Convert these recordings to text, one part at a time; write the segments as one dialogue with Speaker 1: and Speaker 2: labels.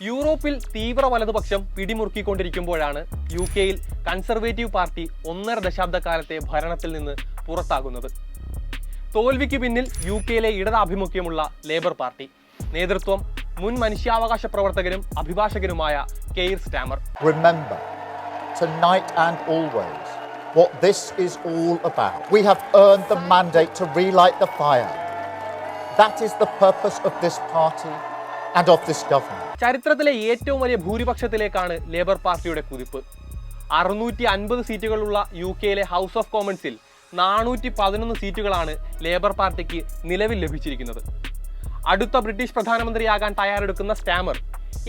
Speaker 1: യൂറോപ്പിൽ തീവ്ര വലതുപക്ഷം പിടിമുറുക്കിക്കൊണ്ടിരിക്കുമ്പോഴാണ് യു കെയിൽ കൺസർവേറ്റീവ് പാർട്ടി ഒന്നര ദശാബ്ദക്കാലത്തെ ഭരണത്തിൽ നിന്ന് പുറത്താകുന്നത് തോൽവിക്ക് പിന്നിൽ യു കെയിലെ ഇടതാഭിമുഖ്യമുള്ള ലേബർ പാർട്ടി നേതൃത്വം മുൻ മനുഷ്യാവകാശ പ്രവർത്തകനും അഭിഭാഷകനുമായ Keir Starmer
Speaker 2: always, what this is all about. We have earned the mandate to relight the fire. That is the purpose of this party and of this government.
Speaker 1: ചരിത്രത്തിലെ ഏറ്റവും വലിയ ഭൂരിപക്ഷത്തിലേക്കാണ് labour പാർട്ടിയുടെ കുതിപ്പ്. അറുന്നൂറ്റി അൻപത് സീറ്റുകളുള്ള യു കെയിലെ ഹൗസ് ഓഫ് കോമൺസിൽ നാനൂറ്റി പതിനൊന്ന് സീറ്റുകളാണ് ലേബർ പാർട്ടിക്ക് നിലവിൽ ലഭിച്ചിരിക്കുന്നത്. അടുത്ത ബ്രിട്ടീഷ് പ്രധാനമന്ത്രിയാകാൻ തയ്യാറെടുക്കുന്ന സ്റ്റാമർ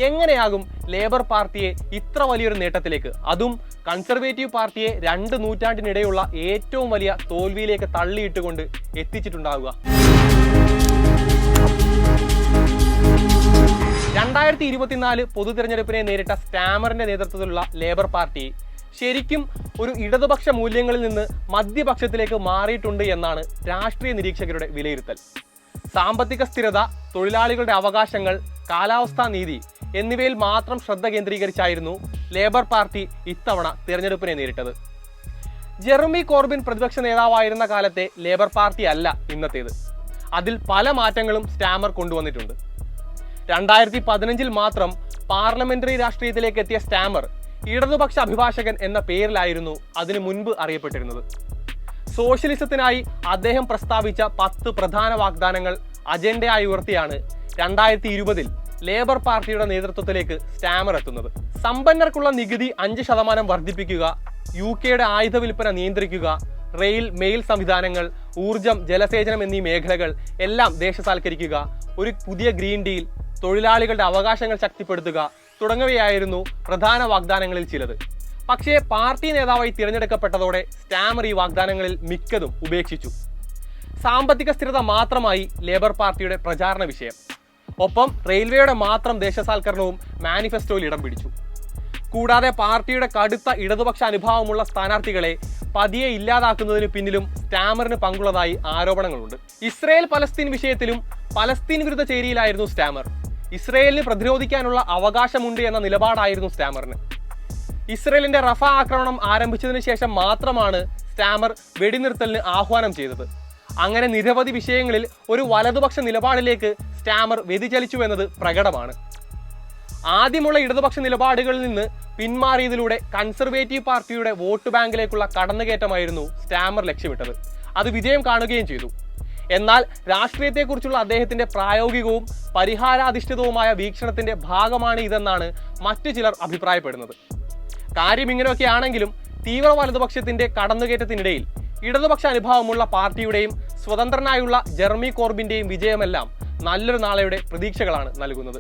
Speaker 1: എങ്ങനെയാകും ലേബർ പാർട്ടിയെ ഇത്ര വലിയൊരു നേട്ടത്തിലേക്ക് അതും കൺസർവേറ്റീവ് പാർട്ടിയെ രണ്ട് നൂറ്റാണ്ടിനിടെയുള്ള ഏറ്റവും വലിയ തോൽവിയിലേക്ക് തള്ളിയിട്ടുകൊണ്ട് എത്തിച്ചിട്ടുണ്ടാവുക? രണ്ടായിരത്തി ഇരുപത്തിനാല് പൊതു തിരഞ്ഞെടുപ്പിനെ നേരിട്ട സ്റ്റാമറിന്റെ നേതൃത്വത്തിലുള്ള ലേബർ പാർട്ടി ശരിക്കും ഒരു ഇടതുപക്ഷ മൂല്യങ്ങളിൽ നിന്ന് മധ്യപക്ഷത്തിലേക്ക് മാറിയിട്ടുണ്ട് എന്നാണ് രാഷ്ട്രീയ നിരീക്ഷകരുടെ വിലയിരുത്തൽ. സാമ്പത്തിക സ്ഥിരത തൊഴിലാളികളുടെ അവകാശങ്ങൾ കാലാവസ്ഥാ നീതി എന്നിവയിൽ മാത്രം ശ്രദ്ധ കേന്ദ്രീകരിച്ചായിരുന്നു ലേബർ പാർട്ടി ഇത്തവണ തിരഞ്ഞെടുപ്പിനെ നേരിട്ടത്. ജെറമി കോർബിൻ പ്രതിപക്ഷ നേതാവായിരുന്ന കാലത്തെ ലേബർ പാർട്ടി അല്ല ഇന്നത്തേത്. അതിൽ പല മാറ്റങ്ങളും സ്റ്റാമർ കൊണ്ടുവന്നിട്ടുണ്ട്. രണ്ടായിരത്തി പതിനഞ്ചിൽ മാത്രം പാർലമെന്ററി രാഷ്ട്രീയത്തിലേക്ക് എത്തിയ സ്റ്റാമർ ഇടതുപക്ഷ അഭിഭാഷകൻ എന്ന പേരിലായിരുന്നു അതിനു മുൻപ് അറിയപ്പെട്ടിരുന്നത്. സോഷ്യലിസത്തിനായി അദ്ദേഹം പ്രസ്താവിച്ച പത്ത് പ്രധാന വാഗ്ദാനങ്ങൾ അജണ്ടയായി ഉയർത്തിയാണ് രണ്ടായിരത്തി ഇരുപതിൽ ലേബർ പാർട്ടിയുടെ നേതൃത്വത്തിലേക്ക് സ്റ്റാമർ എത്തുന്നത്. സമ്പന്നർക്കുള്ള നികുതി അഞ്ച് ശതമാനം വർദ്ധിപ്പിക്കുക യു കെയുടെ ആയുധ വിൽപ്പന നിയന്ത്രിക്കുക റെയിൽ മെയിൽ സംവിധാനങ്ങൾ ഊർജം ജലസേചനം എന്നീ മേഖലകൾ എല്ലാം ദേശസാൽക്കരിക്കുക ഒരു പുതിയ ഗ്രീൻ ഡീൽ തൊഴിലാളികളുടെ അവകാശങ്ങൾ ശക്തിപ്പെടുത്തുക തുടങ്ങിയവയായിരുന്നു പ്രധാന വാഗ്ദാനങ്ങളിൽ ചിലത്. പക്ഷേ പാർട്ടി നേതാവായി തിരഞ്ഞെടുക്കപ്പെട്ടതോടെ സ്റ്റാമർ ഈ വാഗ്ദാനങ്ങളിൽ മിക്കതും ഉപേക്ഷിച്ചു. സാമ്പത്തിക സ്ഥിരത മാത്രമായി ലേബർ പാർട്ടിയുടെ പ്രചാരണ വിഷയം. ഒപ്പം റെയിൽവേയുടെ മാത്രം ദേശസാൽക്കരണവും മാനിഫെസ്റ്റോയിൽ ഇടം പിടിച്ചു. കൂടാതെ പാർട്ടിയുടെ കടുത്ത ഇടതുപക്ഷ അനുഭാവമുള്ള സ്ഥാനാർത്ഥികളെ പതിയെ ഇല്ലാതാക്കുന്നതിന് പിന്നിലും സ്റ്റാമറിന് പങ്കുള്ളതായി ആരോപണങ്ങളുണ്ട്. ഇസ്രയേൽ പലസ്തീൻ വിഷയത്തിലും പലസ്തീൻ വിരുദ്ധ ചേരിയിലായിരുന്നു സ്റ്റാമർ. ഇസ്രയേലിന് പ്രതിരോധിക്കാനുള്ള അവകാശമുണ്ട് എന്ന നിലപാടായിരുന്നു സ്റ്റാമറിന്. ഇസ്രയേലിന്റെ റഫ ആക്രമണം ആരംഭിച്ചതിന് ശേഷം മാത്രമാണ് സ്റ്റാമർ വെടിനിർത്തലിന് ആഹ്വാനം ചെയ്തത്. അങ്ങനെ നിരവധി വിഷയങ്ങളിൽ ഒരു വലതുപക്ഷ നിലപാടിലേക്ക് സ്റ്റാമർ വ്യതിചലിച്ചു എന്നത് പ്രകടമാണ്. ആദ്യമുള്ള ഇടതുപക്ഷ നിലപാടുകളിൽ നിന്ന് പിന്മാറിയതിലൂടെ കൺസർവേറ്റീവ് പാർട്ടിയുടെ വോട്ട് ബാങ്കിലേക്കുള്ള കടന്നുകയറ്റമായിരുന്നു സ്റ്റാമർ ലക്ഷ്യമിട്ടത്. അത് വിജയം കാണുകയും ചെയ്തു. എന്നാൽ രാഷ്ട്രീയത്തെക്കുറിച്ചുള്ള അദ്ദേഹത്തിന്റെ പ്രായോഗികവും പരിഹാരാധിഷ്ഠിതവുമായ വീക്ഷണത്തിന്റെ ഭാഗമാണ് ഇതെന്നാണ് മറ്റു ചിലർ അഭിപ്രായപ്പെടുന്നത്. കാര്യം ഇങ്ങനെയൊക്കെ ആണെങ്കിലും തീവ്ര വലതുപക്ഷത്തിന്റെ കടന്നുകയറ്റത്തിനിടയിൽ ഇടതുപക്ഷ അനുഭാവമുള്ള പാർട്ടിയുടെയും സ്വതന്ത്രനായുള്ള ജെർമി കോർബിന്റെയും വിജയമെല്ലാം നല്ലൊരു നാളെയുടെ പ്രതീക്ഷകളാണ് നൽകുന്നത്.